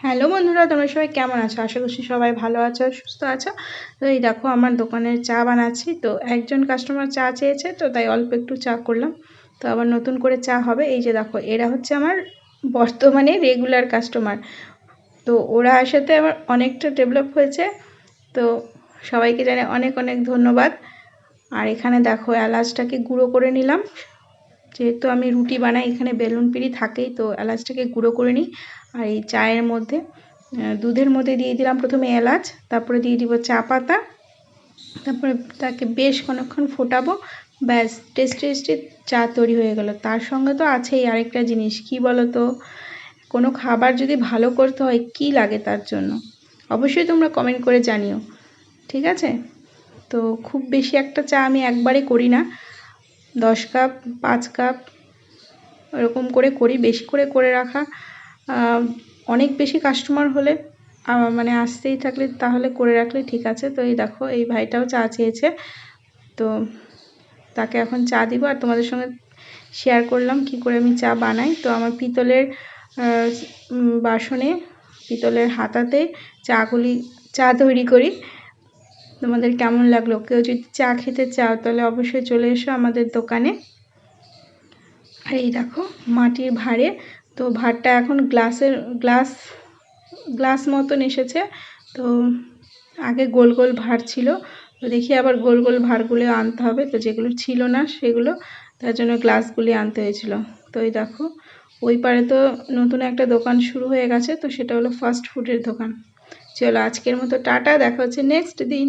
Hello বন্ধুরা, তোমরা সবাই কেমন আছো? আশা করছি সবাই ভালো আছো, সুস্থ আছো। তো এই দেখো, আমার দোকানের চা বানাচ্ছি। তো একজন কাস্টমার চা চেয়েছে, তো তাই অল্প একটু চা করলাম। তো আবার নতুন করে চা হবে। এই যে দেখো, এরা হচ্ছে আমার বর্তমানে রেগুলার কাস্টমার তো ওরা আসাতে আমার অনেকটা ডেভেলপ হয়েছে। তো সবাইকে জানে অনেক অনেক ধন্যবাদ। আর এখানে দেখো, এলাচটাকে গুঁড়ো করে নিলাম। যেহেতু আমি রুটি বানাই, এখানে বেলুন পিড়ি থাকেই, তো এলাচটাকে গুঁড়ো করে নিই। আর এই চায়ের মধ্যে দুধের মধ্যে দিয়ে দিলাম প্রথমে এলাচ, তারপরে দিয়ে দিব চা পাতা, তারপরে তাকে বেশ অনেকক্ষণ ফোটাবো। ব্যাস টেস্টি টেস্টি চা তৈরি হয়ে গেল। তার সঙ্গে তো আছেই আরেকটা জিনিস, কি বলো তো কোনো খাবার যদি ভালো করতে হয়, কি লাগে তার জন্য? অবশ্যই তোমরা কমেন্ট করে জানিও, ঠিক আছে? তো খুব বেশি একটা চা আমি একবারে করি না। দশ কাপ, পাঁচ কাপ, এরকম করে করি, বেশি করে করে রাখা। অনেক বেশি কাস্টমার হলে মানে আসতেই থাকলে তাহলে করে রাখলে ঠিক আছে। তো এই দেখো, এই ভাইটাও চা চেয়েছে। তো তাকে এখন চা দিব আর তোমাদের সঙ্গে শেয়ার করলাম কি করে আমি চা বানাই। তো আমার পিতলের বাসনে, পিতলের হাতাতে চাগুলি, চা তৈরি করি। তোমাদের কেমন লাগল? কেউ যদি চা খেতে চাও, তাহলে অবশ্যই চলে এসো আমাদের দোকানে। আর এই দেখো, মাটির ভাঁড়ে। তো ভাঁড়টা এখন গ্লাসের, গ্লাস গ্লাস মতন এসেছে। তো আগে গোল গোল ভাঁড় ছিল। তো দেখি আবার গোল গোল ভাঁড়গুলো আনতে হবে। তো যেগুলো ছিল না, সেগুলো তার জন্য গ্লাসগুলি আনতে হয়েছিল। তো এই দেখো, ওই পারে তো নতুন একটা দোকান শুরু হয়ে গেছে। তো সেটা হলো ফাস্ট ফুডের দোকান। চলো আজকের মতো টাটা দেখা হচ্ছে নেক্সট দিন।